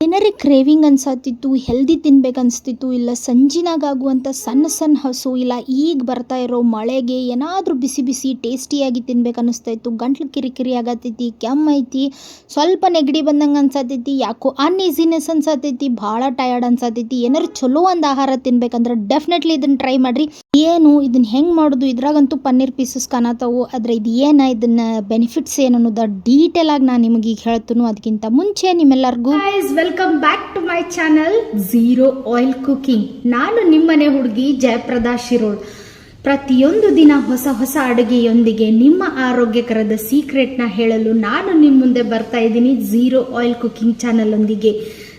ಏನಾರೇ craving ಅನ್ಸತ್ತಿತ್ತು healthy ತಿನ್ಬೇಕು ಅನಿಸ್ತಿತ್ತು ಇಲ್ಲ ಸಂಜಿನಾಗ ಆಗುವಂಥ ಸಣ್ಣ ಸಣ್ಣ ಹಸು, ಇಲ್ಲ ಈಗ ಬರ್ತಾ ಇರೋ ಮಳೆಗೆ ಏನಾದರೂ ಬಿಸಿ ಬಿಸಿ ಟೇಸ್ಟಿಯಾಗಿ ತಿನ್ಬೇಕು ಅನ್ನಿಸ್ತಾ ಇತ್ತು ಗಂಟ್ಲು ಕಿರಿಕಿರಿ ಆಗತ್ತೈತಿ ಕೆಮ್ಮು ಐತಿ ಸ್ವಲ್ಪ ನೆಗಡಿ ಬಂದಂಗೆ ಅನ್ಸತ್ತೈತಿ ಯಾಕೋ ಅನ್ಈಸಿನೆಸ್ ಅನ್ಸತ್ತೈತಿ ಭಾಳ ಟಯರ್ಡ್ ಅನ್ಸತ್ತೈತಿ ಏನಾರು ಚಲೋ ಒಂದು ಆಹಾರ ತಿನ್ಬೇಕಂದ್ರೆ ಡೆಫಿನೆಟ್ಲಿ ಇದನ್ನು ಟ್ರೈ ಮಾಡಿರಿ. ಏನು ಇದನ್ನ ಹೆಂಗೆ ಮಾಡೋದು? ಇದ್ರಾಗಂತೂ ಪನ್ನೀರ್ ಪೀಸಸ್ ಕಾಣತಾವು. ಆದರೆ ಇದು ಏನು? ಇದನ್ನ ಬೆನಿಫಿಟ್ಸ್ ಏನು ಅನ್ನೋದ ಡೀಟೇಲ್ ಆಗಿ ನಾನು ನಿಮಗೆ ಈಗ ಹೇಳ್ತೀನಿ. ಅದಕ್ಕಿಂತ ಮುಂಚೆ ನಿಮ್ಮೆಲ್ಲರಿಗೂ. Welcome back to my channel zero oil cooking ನಾನು ನಿಮ್ಮನೆ ಹುಡುಗಿ ಜಯಪ್ರದಾ ಶಿರೋಳ್. ಪ್ರತಿಯೊಂದು ದಿನ ಹೊಸ ಹೊಸ ಅಡುಗೆಯೊಂದಿಗೆ ನಿಮ್ಮ ಆರೋಗ್ಯಕರದ ಸೀಕ್ರೆಟ್ನ ಹೇಳಲು ನಾನು ನಿಮ್ಮ ಮುಂದೆ ಬರ್ತಾ ಇದ್ದೀನಿ ಝೀರೋ ಆಯಿಲ್ ಕುಕಿಂಗ್ ಚಾನಲ್ ಒಂದಿಗೆ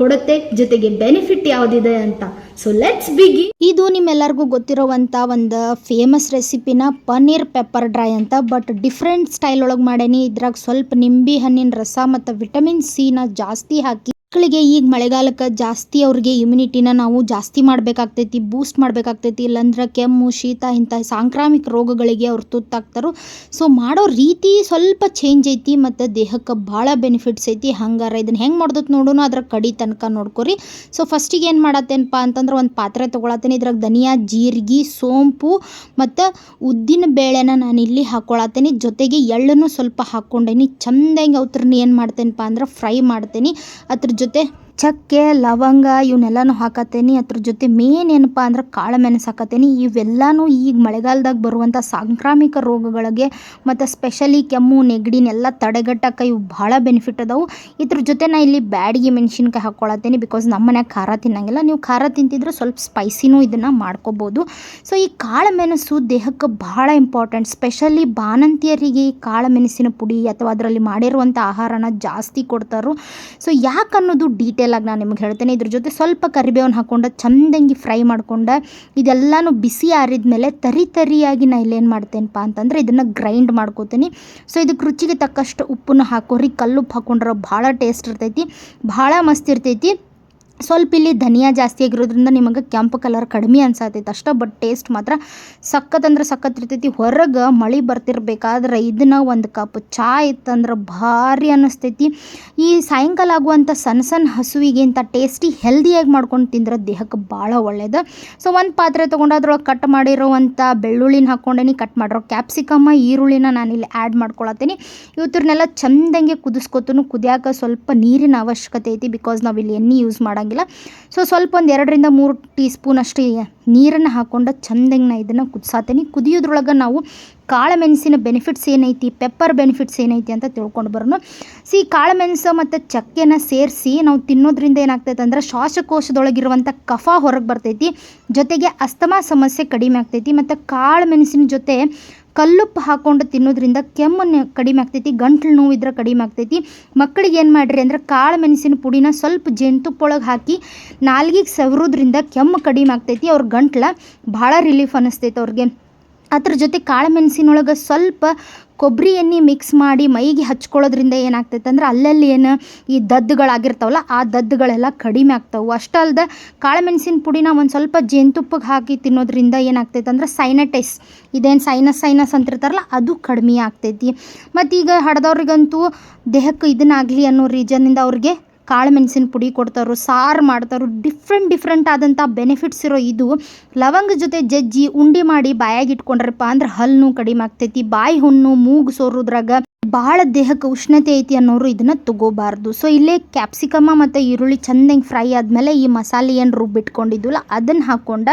ಕೊಡುತ್ತೆ, ಜೊತೆಗೆ ಬೆನಿಫಿಟ್ ಯಾವುದಿದೆ ಅಂತ. ಸೊ ಲೆಟ್ಸ್ ಬಿಗಿ ಇದು ನಿಮ್ಮೆಲ್ಲರಿಗೂ ಗೊತ್ತಿರುವಂತ ಒಂದು ಫೇಮಸ್ ರೆಸಿಪಿನ ಪನ್ನೀರ್ ಪೆಪ್ಪರ್ ಡ್ರೈ ಅಂತ ಬಟ್ ಡಿಫ್ರೆಂಟ್ ಸ್ಟೈಲ್ ಒಳಗೆ ಮಾಡೇನಿ. ಇದ್ರಾಗ ಸ್ವಲ್ಪ ನಿಂಬೆ ಹಣ್ಣಿನ ರಸ ಮತ್ತು ವಿಟಮಿನ್ ಸಿನ ಜಾಸ್ತಿ ಹಾಕಿ ಮಕ್ಕಳಿಗೆ ಈಗ ಮಳೆಗಾಲಕ್ಕೆ ಜಾಸ್ತಿ ಅವ್ರಿಗೆ ಇಮ್ಯುನಿಟಿನ ನಾವು ಜಾಸ್ತಿ ಮಾಡಬೇಕಾಗ್ತೈತಿ ಬೂಸ್ಟ್ ಮಾಡಬೇಕಾಗ್ತೈತಿ. ಇಲ್ಲಾಂದ್ರೆ ಕೆಮ್ಮು, ಶೀತ ಇಂಥ ಸಾಂಕ್ರಾಮಿಕ ರೋಗಗಳಿಗೆ ಅವ್ರು ತುತ್ತಾಗ್ತಾರೋ. ಸೊ ಮಾಡೋ ರೀತಿ ಸ್ವಲ್ಪ ಚೇಂಜ್ ಐತಿ ಮತ್ತು ದೇಹಕ್ಕೆ ಭಾಳ ಬೆನಿಫಿಟ್ಸ್ ಐತಿ. ಹಂಗಾರ ಇದನ್ನು ಹೆಂಗೆ ಮಾಡ್ದತ್ ನೋಡೋಣ ಅದ್ರ ಕಡಿ ತನಕ ನೋಡ್ಕೊರಿ. ಸೊ ಫಸ್ಟಿಗೆ ಏನು ಮಾಡತ್ತೇನಪ್ಪ ಅಂತಂದ್ರೆ ಒಂದು ಪಾತ್ರೆ ತೊಗೊಳತ್ತೇನೆ. ಇದ್ರಾಗ ಧನಿಯಾ, ಜೀರಿಗೆ, ಸೋಂಪು ಮತ್ತು ಉದ್ದಿನ ಬೇಳೆನ ನಾನು ಇಲ್ಲಿ ಹಾಕ್ಕೊಳತ್ತೇನೆ ಜೊತೆಗೆ ಎಳ್ಳನ್ನು ಸ್ವಲ್ಪ ಹಾಕ್ಕೊಂಡೇನಿ ಚಂದಂಗೆ ಅವ್ರನ್ನ ಏನು ಮಾಡ್ತೇನಪ್ಪ ಅಂದ್ರೆ ಫ್ರೈ ಮಾಡ್ತೇನೆ. ಅದ್ರ ಜೊತೆ ಚಕ್ಕೆ, ಲವಂಗ ಇವನ್ನೆಲ್ಲನೂ ಹಾಕತ್ತೇನೆ. ಅದ್ರ ಜೊತೆ ಮೇನ್ ಏನಪ್ಪ ಅಂದ್ರೆ ಕಾಳು ಮೆಣಸು ಹಾಕತ್ತೇನೆ. ಇವೆಲ್ಲನೂ ಈಗ ಮಳೆಗಾಲದಾಗ ಬರುವಂಥ ಸಾಂಕ್ರಾಮಿಕ ರೋಗಗಳಿಗೆ ಮತ್ತು ಸ್ಪೆಷಲಿ ಕೆಮ್ಮು ನೆಗಡಿನೆಲ್ಲ ತಡೆಗಟ್ಟಕ್ಕೆ ಇವು ಭಾಳ ಬೆನಿಫಿಟ್ ಅದಾವು. ಇದ್ರ ಜೊತೆ ನಾ ಇಲ್ಲಿ ಬ್ಯಾಡಿಗೆ ಮೆಣಸಿನ್ಕಾಯಿ ಹಾಕ್ಕೊಳತ್ತೇನೆ ಬಿಕಾಸ್ ನಮ್ಮ ಮನ್ಯಾಗ ಖಾರ ತಿನ್ನಂಗಿಲ್ಲ. ನೀವು ಖಾರ ತಿಂತಿದ್ರೆ ಸ್ವಲ್ಪ ಸ್ಪೈಸಿನೂ ಇದನ್ನು ಮಾಡ್ಕೋಬೋದು. ಸೊ ಈ ಕಾಳು ಮೆಣಸು ದೇಹಕ್ಕೆ ಭಾಳ ಇಂಪಾರ್ಟೆಂಟ್ ಸ್ಪೆಷಲಿ ಬಾಣಂತಿಯರಿಗೆ ಈ ಕಾಳು ಮೆಣಸಿನ ಪುಡಿ ಅಥವಾ ಅದರಲ್ಲಿ ಮಾಡಿರುವಂಥ ಆಹಾರನ ಜಾಸ್ತಿ ಕೊಡ್ತಾರೋ ಸೊ ಯಾಕೆ ಅನ್ನೋದು ಡೀಟೇಲ್ ಆಗಿ ನಾನು ನಿಮ್ಗೆ ಹೇಳ್ತೇನೆ. ಇದ್ರ ಜೊತೆ ಸ್ವಲ್ಪ ಕರಿಬೇವನ್ನ ಹಾಕ್ಕೊಂಡು ಚಂದಂಗಿ ಫ್ರೈ ಮಾಡ್ಕೊಂಡು, ಇದೆಲ್ಲನೂ ಬಿಸಿ ಆರಿದ ಮೇಲೆ ತರಿ ತರಿಯಾಗಿ ನಾ ಇಲ್ಲೇನು ಮಾಡ್ತೇನಪ್ಪ ಅಂತಂದ್ರೆ ಇದನ್ನು ಗ್ರೈಂಡ್ ಮಾಡ್ಕೋತೀನಿ. ಸೊ ಇದಕ್ಕೆ ರುಚಿಗೆ ತಕ್ಕಷ್ಟು ಉಪ್ಪನ್ನು ಹಾಕೋರಿ ಕಲ್ಲುಪ್ಪು ಹಾಕೊಂಡ್ರೆ ಭಾಳ ಟೇಸ್ಟ್ ಇರ್ತೈತಿ, ಭಾಳ ಮಸ್ತ್ ಇರ್ತೈತಿ. ಸ್ವಲ್ಪ ಇಲ್ಲಿ ಧನಿಯಾ ಜಾಸ್ತಿ ಆಗಿರೋದ್ರಿಂದ ನಿಮಗೆ ಕೆಂಪು ಕಲರ್ ಕಡಿಮೆ ಅನ್ಸತೈತೆ. ಅಷ್ಟೇ ಬಟ್ ಟೇಸ್ಟ್ ಮಾತ್ರ ಸಖತ್ ಅಂದ್ರೆ ಸಖತ್ ಇರ್ತೈತಿ. ಹೊರಗೆ ಮಳೆ ಬರ್ತಿರ್ಬೇಕಾದ್ರೆ ಇದನ್ನ ಒಂದು ಕಪ್ ಚಾ ಇತ್ತಂದ್ರೆ ಭಾರಿ ಅನ್ನಿಸ್ತೈತಿ ಈ ಸಾಯಂಕಾಲ ಆಗುವಂಥ ಸಣ್ಣ ಸಣ್ಣ ಹಸುವಿಗೆ ಟೇಸ್ಟಿ ಹೆಲ್ದಿಯಾಗಿ ಮಾಡ್ಕೊಂಡು ತಿಂದ್ರೆ ದೇಹಕ್ಕೆ ಭಾಳ ಒಳ್ಳೇದು. ಸೊ ಒಂದು ಪಾತ್ರೆ ತೊಗೊಂಡು ಅದ್ರೊಳಗೆ ಕಟ್ ಮಾಡಿರೋವಂಥ ಬೆಳ್ಳುಳ್ಳಿನ ಹಾಕ್ಕೊಂಡೇನಿ ಕಟ್ ಮಾಡಿರೋ ಕ್ಯಾಪ್ಸಿಕಮ್ಮ ಈರುಳ್ಳಿನ ನಾನಿಲ್ಲಿ ಆ್ಯಡ್ ಮಾಡ್ಕೊಳತ್ತೀನಿ. ಇವತ್ತರನ್ನೆಲ್ಲ ಚಂದಂಗೆ ಕುದಿಸ್ಕೊತನು ಕುದಿಯಾಕ ಸ್ವಲ್ಪ ನೀರಿನ ಅವಶ್ಯಕತೆ ಐತಿ ಬಿಕಾಸ್ ನಾವು ಇಲ್ಲಿ ಎಣ್ಣೆ ಯೂಸ್ ಮಾಡಂಗಿಲ್ಲ. ಸೊ ಸ್ವಲ್ಪ ಒಂದು ಎರಡರಿಂದ ಮೂರು ಟೀ ಸ್ಪೂನ್ ಅಷ್ಟು ನೀರನ್ನು ಹಾಕ್ಕೊಂಡು ಚಂದಂಗೆ ನಾ ಇದನ್ನು ಕುದಿಸಾತೀನಿ. ಕುದಿಯೋದ್ರೊಳಗೆ ನಾವು ಕಾಳು ಮೆಣಸಿನ ಬೆನಿಫಿಟ್ಸ್ ಏನೈತಿ ಪೆಪ್ಪರ್ ಬೆನಿಫಿಟ್ಸ್ ಏನೈತಿ ಅಂತ ತಿಳ್ಕೊಂಡು ಬರೋಣ. ಸಿ ಕಾಳು ಮೆಣಸು ಮತ್ತು ಚಕ್ಕೆನ ಸೇರಿಸಿ ನಾವು ತಿನ್ನೋದ್ರಿಂದ ಏನಾಗ್ತೈತೆ ಅಂದ್ರೆ ಶ್ವಾಸಕೋಶದೊಳಗಿರುವಂಥ ಕಫ ಹೊರಗೆ ಬರ್ತೈತಿ. ಜೊತೆಗೆ ಅಸ್ತಮಾ ಸಮಸ್ಯೆ ಕಡಿಮೆ ಆಗ್ತೈತಿ. ಮತ್ತು ಕಾಳು ಮೆಣಸಿನ ಜೊತೆ ಕಲ್ಲುಪ್ಪು ಹಾಕ್ಕೊಂಡು ತಿನ್ನೋದ್ರಿಂದ ಕೆಮ್ಮು ಕಡಿಮೆ ಆಗ್ತೈತಿ, ಗಂಟ್ಲು ನೋವು ಇದ್ರೆ ಕಡಿಮೆ ಆಗ್ತೈತಿ. ಮಕ್ಕಳಿಗೆ ಏನು ಮಾಡಿರಿ ಅಂದ್ರೆ ಕಾಳು ಮೆಣಸಿನ ಪುಡಿನ ಸ್ವಲ್ಪ ಜೇನುತುಪ್ಪೊಳಗೆ ಹಾಕಿ ನಾಲ್ಗಿಗೆ ಸವರೋದ್ರಿಂದ ಕೆಮ್ಮು ಕಡಿಮೆ ಆಗ್ತೈತಿ, ಅವ್ರ ಗಂಟ್ಲು ಭಾಳ ರಿಲೀಫ್ ಅನ್ನಿಸ್ತೈತೆ ಅವ್ರಿಗೆ. ಅದ್ರ ಜೊತೆ ಕಾಳು ಮೆಣಸಿನೊಳಗೆ ಸ್ವಲ್ಪ ಕೊಬ್ಬರಿ ಎಣ್ಣೆ ಮಿಕ್ಸ್ ಮಾಡಿ ಮೈಗೆ ಹಚ್ಕೊಳ್ಳೋದ್ರಿಂದ ಏನಾಗ್ತೈತೆ ಅಂದ್ರೆ ಅಲ್ಲಲ್ಲಿ ಏನು ಈ ದದ್ದುಗಳಾಗಿರ್ತಾವಲ್ಲ, ಆ ದದ್ದುಗಳೆಲ್ಲ ಕಡಿಮೆ ಆಗ್ತಾವೆ. ಅಷ್ಟೇ ಅಲ್ಲದೆ ಕಾಳು ಮೆಣಸಿನ ಪುಡಿನ ಒಂದು ಸ್ವಲ್ಪ ಜೇನುತುಪ್ಪಗೆ ಹಾಕಿ ತಿನ್ನೋದ್ರಿಂದ ಏನಾಗ್ತೈತೆ ಅಂದ್ರೆ ಸೈನಟೈಸ್, ಇದೇನು ಸೈನಸ್ ಸೈನಸ್ ಅಂತಿರ್ತಾರಲ್ಲ, ಅದು ಕಡಿಮೆ ಆಗ್ತೈತಿ. ಮತ್ತು ಈಗ ಹಡ್ದವ್ರಿಗಂತೂ ದೇಹಕ್ಕೆ ಇದನ್ನಾಗಲಿ ಅನ್ನೋ ರೀಸನ್ನಿಂದ ಅವ್ರಿಗೆ ಕಾಳು ಮೆಣಸಿನ ಪುಡಿ ಕೊಡ್ತಾರೋ, ಸಾರು ಮಾಡ್ತಾರೋ ಡಿಫ್ರೆಂಟ್ ಡಿಫ್ರೆಂಟ್ ಆದಂಥ ಬೆನಿಫಿಟ್ಸ್ ಇರೋ ಇದು. ಲವಂಗ ಜೊತೆ ಜಜ್ಜಿ, ಉಂಡೆ ಮಾಡಿ ಬಾಯಾಗಿಟ್ಕೊಂಡ್ರಪ್ಪ ಅಂದ್ರೆ ಹಲ್ಲು ಕಡಿಮೆ ಆಗ್ತೈತಿ. ಬಾಯಿ ಹುಣ್ಣು, ಮೂಗು ಸೋರೋದ್ರಾಗ ಭಾಳ ದೇಹಕ್ಕೆ ಉಷ್ಣತೆ ಐತಿ ಅನ್ನೋರು ಇದನ್ನು ತಗೋಬಾರ್ದು. ಸೊ ಇಲ್ಲೇ ಕ್ಯಾಪ್ಸಿಕಮ ಮತ್ತು ಈರುಳ್ಳಿ ಚಂದಂಗೆ ಫ್ರೈ ಆದಮೇಲೆ ಈ ಮಸಾಲೆ ಏನು ರುಬ್ಬಿಟ್ಕೊಂಡಿದ್ವಲ್ಲ ಅದನ್ನು ಹಾಕ್ಕೊಂಡ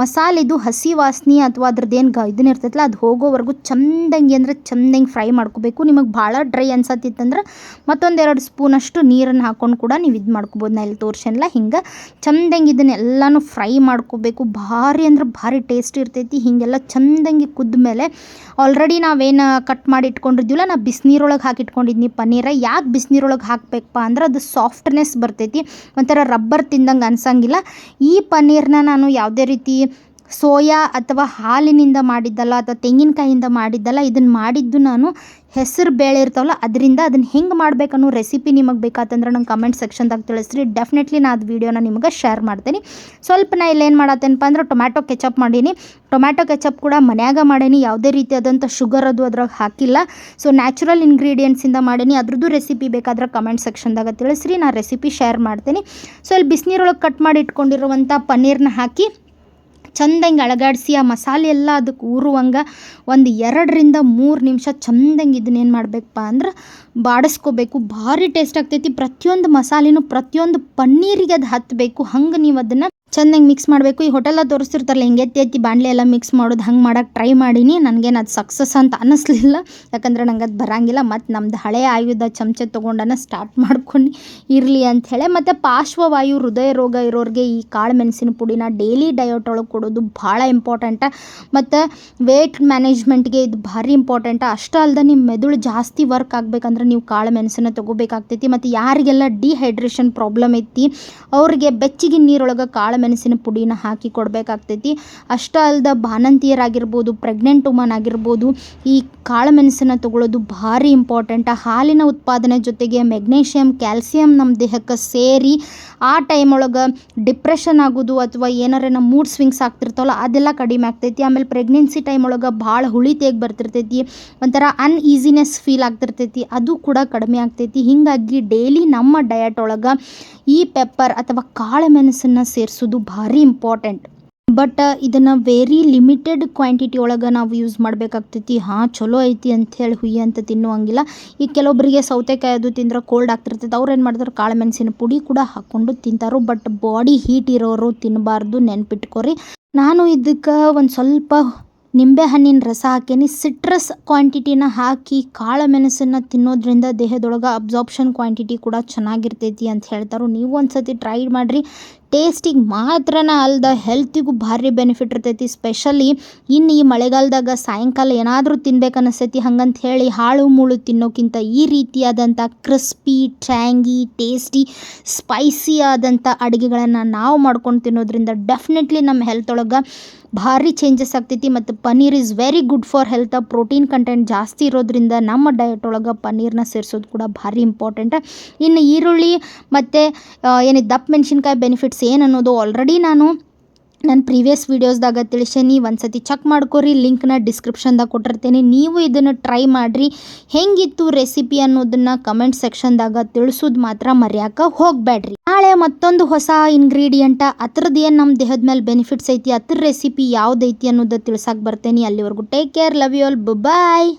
ಮಸಾಲೆದು ಹಸಿ ವಾಸನೆ ಅಥವಾ ಅದ್ರದ್ದು ಏನು ಗ ಇದನ್ನ ಇರ್ತೈತಲ್ಲ ಅದು ಹೋಗೋವರೆಗೂ ಚಂದಂಗೆ ಅಂದರೆ ಚಂದಂಗೆ ಫ್ರೈ ಮಾಡ್ಕೋಬೇಕು. ನಿಮಗೆ ಭಾಳ ಡ್ರೈ ಅನ್ಸತ್ತಿತ್ತಂದ್ರೆ ಮತ್ತೊಂದೆರಡು ಸ್ಪೂನಷ್ಟು ನೀರನ್ನು ಹಾಕ್ಕೊಂಡು ಕೂಡ ನೀವು ಇದು ಮಾಡ್ಕೋಬೋದು. ನಾ ಇಲ್ಲಿ ತೋರ್ಸಲ್ಲ ಹಿಂಗೆ ಚಂದಂಗೆ ಇದನ್ನೆಲ್ಲನೂ ಫ್ರೈ ಮಾಡ್ಕೋಬೇಕು. ಭಾರಿ ಅಂದ್ರೆ ಭಾರಿ ಟೇಸ್ಟ್ ಇರ್ತೈತಿ. ಹಿಂಗೆಲ್ಲ ಚಂದಂಗೆ ಕುದ್ದ ಮೇಲೆ ಆಲ್ರೆಡಿ ನಾವೇನು ಕಟ್ ಮಾಡಿ ಇಟ್ಕೊಂಡಿದ್ದೀವಲ್ಲ ನಾ ಬಿಸಿನೀರೊಳಗೆ ಹಾಕಿಟ್ಕೊಂಡಿದ್ನಿ ಪನ್ನೀರ. ಯಾಕೆ ಬಿಸಿನೀರೊಳಗೆ ಹಾಕಬೇಕಪ್ಪ ಅಂದ್ರೆ ಅದು ಸಾಫ್ಟ್ನೆಸ್ ಬರ್ತೈತಿ, ಒಂಥರ ರಬ್ಬರ್ ತಿಂದಂಗೆ ಅನ್ಸಂಗಿಲ್ಲ. ಈ ಪನ್ನೀರ್ನ ನಾನು ಯಾವುದೇ ರೀತಿ ಸೋಯಾ ಅಥವಾ ಹಾಲಿನಿಂದ ಮಾಡಿದ್ದಲ್ಲ ಅಥವಾ ತೆಂಗಿನಕಾಯಿಂದ ಮಾಡಿದ್ದಲ್ಲ ಇದನ್ನು ಮಾಡಿದ್ದು ನಾನು ಹೆಸರು ಬೇಳೆ ಇರ್ತಾವಲ್ಲ, ಅದರಿಂದ ಅದನ್ನು ಹೆಂಗೆ ಮಾಡ್ಬೇಕನ್ನೋ ರೆಸಿಪಿ ನಿಮಗೆ ಬೇಕಾತಂದ್ರೆ ನಂಗೆ ಕಮೆಂಟ್ ಸೆಕ್ಷನ್ದಾಗ ತಿಳಿಸ್ರಿ. ಡೆಫಿನೆಟ್ಲಿ ನಾನು ಅದು ವೀಡಿಯೋನ ನಿಮಗೆ ಶೇರ್ ಮಾಡ್ತೀನಿ. ಸ್ವಲ್ಪ ನಾ ಇಲ್ಲೇನು ಮಾಡತ್ತೇನಪ್ಪ ಅಂದ್ರೆ ಟೊಮ್ಯಾಟೊ ಕೆಚಪ್ ಮಾಡೀನಿ. ಟೊಮ್ಯಾಟೊ ಕೆಚಪ್ ಕೂಡ ಮನ್ಯಾಗ ಮಾಡೀನಿ, ಯಾವುದೇ ರೀತಿಯಾದಂಥ ಶುಗರ್ ಅದು ಅದ್ರಾಗ ಹಾಕಿಲ್ಲ. ಸೊ ನ್ಯಾಚುರಲ್ ಇಂಗ್ರೀಡಿಯೆಂಟ್ಸಿಂದ ಮಾಡೀನಿ. ಅದ್ರದ್ದು ರೆಸಿಪಿ ಬೇಕಾದ್ರೆ ಕಮೆಂಟ್ ಸೆಕ್ಷನ್ದಾಗ ತಿಳಿಸ್ರಿ ನಾನು ರೆಸಿಪಿ ಶೇರ್ ಮಾಡ್ತೀನಿ. ಸೊ ಇಲ್ಲಿ ಬಿಸಿನೀರೊಳಗೆ ಕಟ್ ಮಾಡಿ ಇಟ್ಕೊಂಡಿರುವಂಥ ಪನ್ನೀರ್ನ ಹಾಕಿ ಚಂದಂಗೆ ಅಳಗಾಡಿಸಿ, ಆ ಮಸಾಲೆ ಎಲ್ಲ ಅದಕ್ಕೆ ಊರುವಂಗೆ ಒಂದು ಎರಡರಿಂದ ಮೂರು ನಿಮಿಷ ಚಂದಂಗೆ ಇದನ್ನೇನು ಮಾಡಬೇಕಪ್ಪ ಅಂದ್ರೆ ಬಾಡಿಸ್ಕೋಬೇಕು. ಭಾರಿ ಟೇಸ್ಟ್ ಆಗ್ತೈತಿ. ಪ್ರತಿಯೊಂದು ಮಸಾಲೆನೂ ಪ್ರತಿಯೊಂದು ಪನ್ನೀರಿಗೆ ಅದು ಹತ್ತಬೇಕು ಹಂಗೆ ನೀವು ಅದನ್ನು ಚೆನ್ನಾಗಿ ಮಿಕ್ಸ್ ಮಾಡಬೇಕು. ಈ ಹೋಟೆಲ್ಲ ತೋರಿಸ್ತಿರ್ತಾರಲ್ಲ, ಹಿಂಗೆ ಎತ್ತಿ ಎತ್ತಿ ಬಾಣಲೆ ಎಲ್ಲ ಮಿಕ್ಸ್ ಮಾಡೋದು ಹಂಗೆ ಮಾಡೋಕೆ ಟ್ರೈ ಮಾಡೀನಿ. ನನಗೇನು ಅದು ಸಕ್ಸಸ್ ಅಂತ ಅನ್ನಿಸ್ಲಿಲ್ಲ ಯಾಕಂದ್ರೆ ನಂಗೆ ಅದು ಬರಂಗಿಲ್ಲ. ಮತ್ತು ನಮ್ದು ಹಳೆಯ ಆಯುಧ ಚಮಚ ತೊಗೊಂಡನ ಸ್ಟಾರ್ಟ್ ಮಾಡ್ಕೊಂಡು ಇರಲಿ ಅಂಥೇಳಿ ಮತ್ತು ಪಾರ್ಶ್ವವಾಯು ಹೃದಯ ರೋಗ ಇರೋರಿಗೆ ಈ ಕಾಳು ಮೆಣಸಿನ ಪುಡಿನ ಡೈಲಿ ಡಯಟ್ ಒಳಗೆ ಕೊಡೋದು ಭಾಳ ಇಂಪಾರ್ಟೆಂಟ ಮತ್ತು ವೇಟ್ ಮ್ಯಾನೇಜ್ಮೆಂಟ್ಗೆ ಇದು ಭಾರಿ ಇಂಪಾರ್ಟೆಂಟ ಅಷ್ಟೇ ಅಲ್ಲದೆ ನಿಮ್ಮ ಮೆದುಳು ಜಾಸ್ತಿ ವರ್ಕ್ ಆಗಬೇಕಂದ್ರೆ ನೀವು ಕಾಳು ಮೆಣಸನ್ನು ತೊಗೋಬೇಕಾಗ್ತೈತಿ ಮತ್ತು ಯಾರಿಗೆಲ್ಲ ಡಿಹೈಡ್ರೇಷನ್ ಪ್ರಾಬ್ಲಮ್ ಐತಿ, ಅವ್ರಿಗೆ ಬೆಚ್ಚಗಿನ ನೀರೊಳಗೆ ಕಾಳು ಮೆಣಸಿನ ಪುಡಿನ ಹಾಕಿ ಕೊಡಬೇಕಾಗ್ತೈತಿ. ಅಷ್ಟೇ ಅಲ್ಲದ ಬಾಣಂತಿಯರಾಗಿರ್ಬೋದು ಪ್ರೆಗ್ನೆಂಟ್ ವುಮನ್ ಆಗಿರ್ಬೋದು, ಈ ಕಾಳು ಮೆಣಸನ್ನು ತಗೊಳ್ಳೋದು ಭಾರಿ ಇಂಪಾರ್ಟೆಂಟ್ ಹಾಲಿನ ಉತ್ಪಾದನೆ ಜೊತೆಗೆ ಮೆಗ್ನೀಷಿಯಮ್ ಕ್ಯಾಲ್ಸಿಯಂ ನಮ್ಮ ದೇಹಕ್ಕೆ ಸೇರಿ ಆ ಟೈಮ್ ಒಳಗೆ ಡಿಪ್ರೆಷನ್ ಆಗೋದು ಅಥವಾ ಏನಾರ ಮೂಡ್ ಸ್ವಿಂಗ್ಸ್ ಆಗ್ತಿರ್ತಾವಲ್ಲ, ಅದೆಲ್ಲ ಕಡಿಮೆ ಆಗ್ತೈತಿ. ಆಮೇಲೆ ಪ್ರೆಗ್ನೆನ್ಸಿ ಟೈಮ್ ಒಳಗೆ ಭಾಳ ಹುಳಿ ತೆಗೆ ಬರ್ತಿರ್ತೈತಿ, ಒಂಥರ ಅನ್ಈಸಿನೆಸ್ ಫೀಲ್ ಆಗ್ತಿರ್ತೈತಿ. ಅದು ಕೂಡ ಕಡಿಮೆ ಆಗ್ತೈತಿ. ಹೀಗಾಗಿ ಡೈಲಿ ನಮ್ಮ ಡಯಟ್ ಒಳಗೆ ಈ ಪೆಪ್ಪರ್ ಅಥವಾ ಕಾಳು ಮೆಣಸನ್ನು ಸೇರಿಸೋದು ಭಾರಿ ಇಂಪಾರ್ಟೆಂಟ್ ಬಟ್ ಇದನ್ನು ವೆರಿ ಲಿಮಿಟೆಡ್ ಕ್ವಾಂಟಿಟಿ ಒಳಗೆ ನಾವು ಯೂಸ್ ಮಾಡಬೇಕಾಗ್ತೈತಿ. ಹಾಂ, ಚಲೋ ಐತಿ ಅಂಥೇಳಿ ಹುಯ್ಯ ಅಂತ ತಿನ್ನುವಂಗಿಲ್ಲ. ಈಗ ಕೆಲವೊಬ್ಬರಿಗೆ ಸೌತೆಕಾಯಿ ಅದು ತಿಂದ್ರೆ ಕೋಲ್ಡ್ ಆಗ್ತಿರ್ತೈತೆ. ಅವ್ರು ಏನು ಮಾಡ್ತಾರೆ? ಕಾಳು ಮೆಣಸಿನ ಪುಡಿ ಕೂಡ ಹಾಕ್ಕೊಂಡು ತಿಂತಾರೋ. ಬಟ್ ಬಾಡಿ ಹೀಟ್ ಇರೋರು ತಿನ್ನಬಾರ್ದು ನೆನ್ಪಿಟ್ಕೊರಿ. ನಾನು ಇದಕ್ಕೆ ಒಂದು ಸ್ವಲ್ಪ ನಿಂಬೆ ಹಣ್ಣಿನ ರಸ ಹಾಕೀನಿ. ಸಿಟ್ರಸ್ ಕ್ವಾಂಟಿಟಿನ ಹಾಕಿ ಕಾಳು ಮೆಣಸನ್ನು ತಿನ್ನೋದ್ರಿಂದ ದೇಹದೊಳಗೆ ಅಬ್ಸಾರ್ಪ್ಷನ್ ಕ್ವಾಂಟಿಟಿ ಕೂಡ ಚೆನ್ನಾಗಿರ್ತೈತಿ ಅಂತ ಹೇಳ್ತಾರೆ ನೀವು ಒಂದು ಸತಿ ಟ್ರೈ ಮಾಡಿರಿ. ಟೇಸ್ಟಿಗೆ ಮಾತ್ರನ ಅಲ್ದ ಹೆಲ್ತಿಗೂ ಭಾರಿ ಬೆನಿಫಿಟ್ ಇರ್ತೈತಿ ಸ್ಪೆಷಲಿ ಇನ್ನು ಈ ಮಳೆಗಾಲದಾಗ ಸಾಯಂಕಾಲ ಏನಾದರೂ ತಿನ್ಬೇಕು ಅನಿಸ್ತೈತಿ ಹಂಗಂತ ಹೇಳಿ ಹಾಳು ಮುಳು ತಿನ್ನೋಕ್ಕಿಂತ ಈ ರೀತಿಯಾದಂಥ ಕ್ರಿಸ್ಪಿ ಟ್ರ್ಯಾಂಗಿ ಟೇಸ್ಟಿ ಸ್ಪೈಸಿ ಆದಂಥ ಅಡುಗೆಗಳನ್ನು ನಾವು ಮಾಡ್ಕೊಂಡು ತಿನ್ನೋದ್ರಿಂದ ಡೆಫಿನೆಟ್ಲಿ ನಮ್ಮ ಹೆಲ್ತ್ ಒಳಗೆ ಭಾರಿ ಚೇಂಜಸ್ ಆಗ್ತೈತಿ ಮತ್ತು paneer is very good for health protein content ಜಾಸ್ತಿ ಇರೋದ್ರಿಂದ ನಮ್ಮ ಡಯಟ್ ಒಳಗೆ ಪನ್ನೀರ್ನ ಸೇರಿಸೋದು ಕೂಡ ಭಾರಿ ಇಂಪಾರ್ಟೆಂಟ್ ಇನ್ನು ಈರುಳ್ಳಿ ಮತ್ತು ಏನು ದಪ್ಪ ಮೆಣಸಿನ್ಕಾಯಿ ಬೆನಿಫಿಟ್ಸ್ ಏನು ಅನ್ನೋದು ಆಲ್ರೆಡಿ ನಾನು ನನ್ನ ಪ್ರೀವಿಯಸ್ ವೀಡಿಯೋಸ್ದಾಗ ತಿಳಿಸೇನಿ. ಒಂದು ಸತಿ ಚೆಕ್ ಮಾಡ್ಕೊರಿ ಲಿಂಕ್ನ ಡಿಸ್ಕ್ರಿಪ್ಷನ್ದಾಗ ಕೊಟ್ಟಿರ್ತೇನೆ. ನೀವು ಇದನ್ನು ಟ್ರೈ ಮಾಡಿರಿ. ಹೆಂಗಿತ್ತು ರೆಸಿಪಿ ಅನ್ನೋದನ್ನು ಕಮೆಂಟ್ ಸೆಕ್ಷನ್ದಾಗ ತಿಳಿಸೋದು ಮಾತ್ರ ಮರ್ಯಾಕ ಹೋಗಬೇಡ್ರಿ ನಾಳೆ ಮತ್ತೊಂದು ಹೊಸ ಇನ್ಗ್ರೀಡಿಯೆಂಟ ಅದ್ರದ್ದು ಏನು ನಮ್ಮ ದೇಹದ ಮೇಲೆ ಬೆನಿಫಿಟ್ಸ್ ಐತಿ ಅದ್ರ ರೆಸಿಪಿ ಯಾವ್ದೈತಿ ಅನ್ನೋದು ತಿಳ್ಸಕ್ಕೆ ಬರ್ತೇನೆ. ಅಲ್ಲಿವರೆಗೂ take care love you all bye